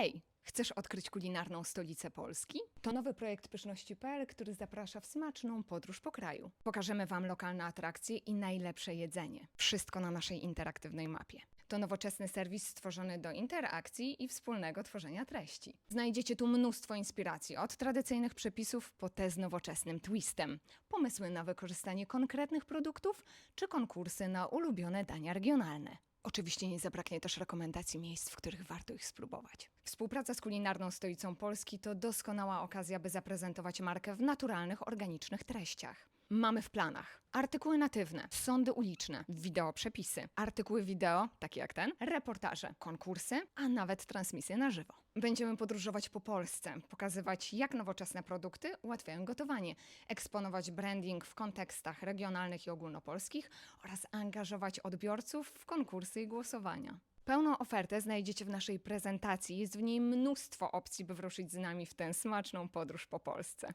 Hej! Chcesz odkryć kulinarną stolicę Polski? To nowy projekt Pyszności.pl, który zaprasza w smaczną podróż po kraju. Pokażemy Wam lokalne atrakcje i najlepsze jedzenie. Wszystko na naszej interaktywnej mapie. To nowoczesny serwis stworzony do interakcji i wspólnego tworzenia treści. Znajdziecie tu mnóstwo inspiracji, od tradycyjnych przepisów po te z nowoczesnym twistem. Pomysły na wykorzystanie konkretnych produktów czy konkursy na ulubione dania regionalne. Oczywiście nie zabraknie też rekomendacji miejsc, w których warto ich spróbować. Współpraca z kulinarną stolicą Polski to doskonała okazja, by zaprezentować markę w naturalnych, organicznych treściach. Mamy w planach artykuły natywne, sądy uliczne, wideo przepisy, artykuły wideo, takie jak ten, reportaże, konkursy, a nawet transmisje na żywo. Będziemy podróżować po Polsce, pokazywać jak nowoczesne produkty ułatwiają gotowanie, eksponować branding w kontekstach regionalnych i ogólnopolskich oraz angażować odbiorców w konkursy i głosowania. Pełną ofertę znajdziecie w naszej prezentacji. Jest w niej mnóstwo opcji, by wyruszyć z nami w tę smaczną podróż po Polsce.